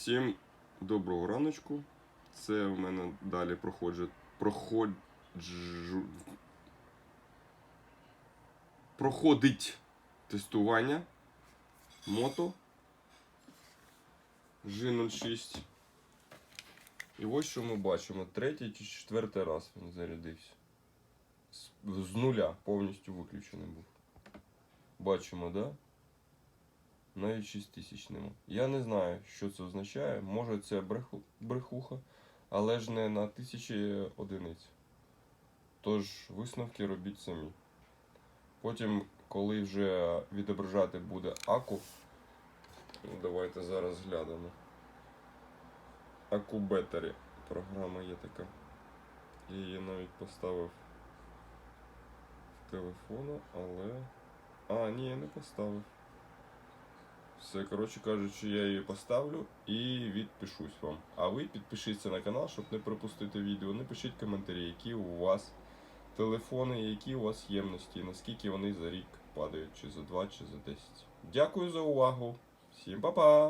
Всім доброго раночку. Це в мене далі проходжу. Проходжу. Проходить тестування мото G06. І ось що ми бачимо. Третій чи четвертий раз він зарядився. З, нуля повністю виключений був. Бачимо, да? Навіть 6 тисяч нема. Я не знаю, що це означає. Може це бреху, брехуха, але ж не на тисячі одиниць. Тож висновки робіть самі. Потім, коли вже відображати буде аку, ну, давайте зараз глянемо. Аку Бетері. Програма є така. Я її навіть поставив в телефону, але. А, ні, я не поставив. Все, коротше кажучи, я її поставлю і відпишусь вам. А ви підпишіться на канал, щоб не пропустити відео. Напишіть коментарі, які у вас телефони, які у вас ємності, наскільки вони за рік падають, чи за 2, чи за 10. Дякую за увагу. Всім па-па!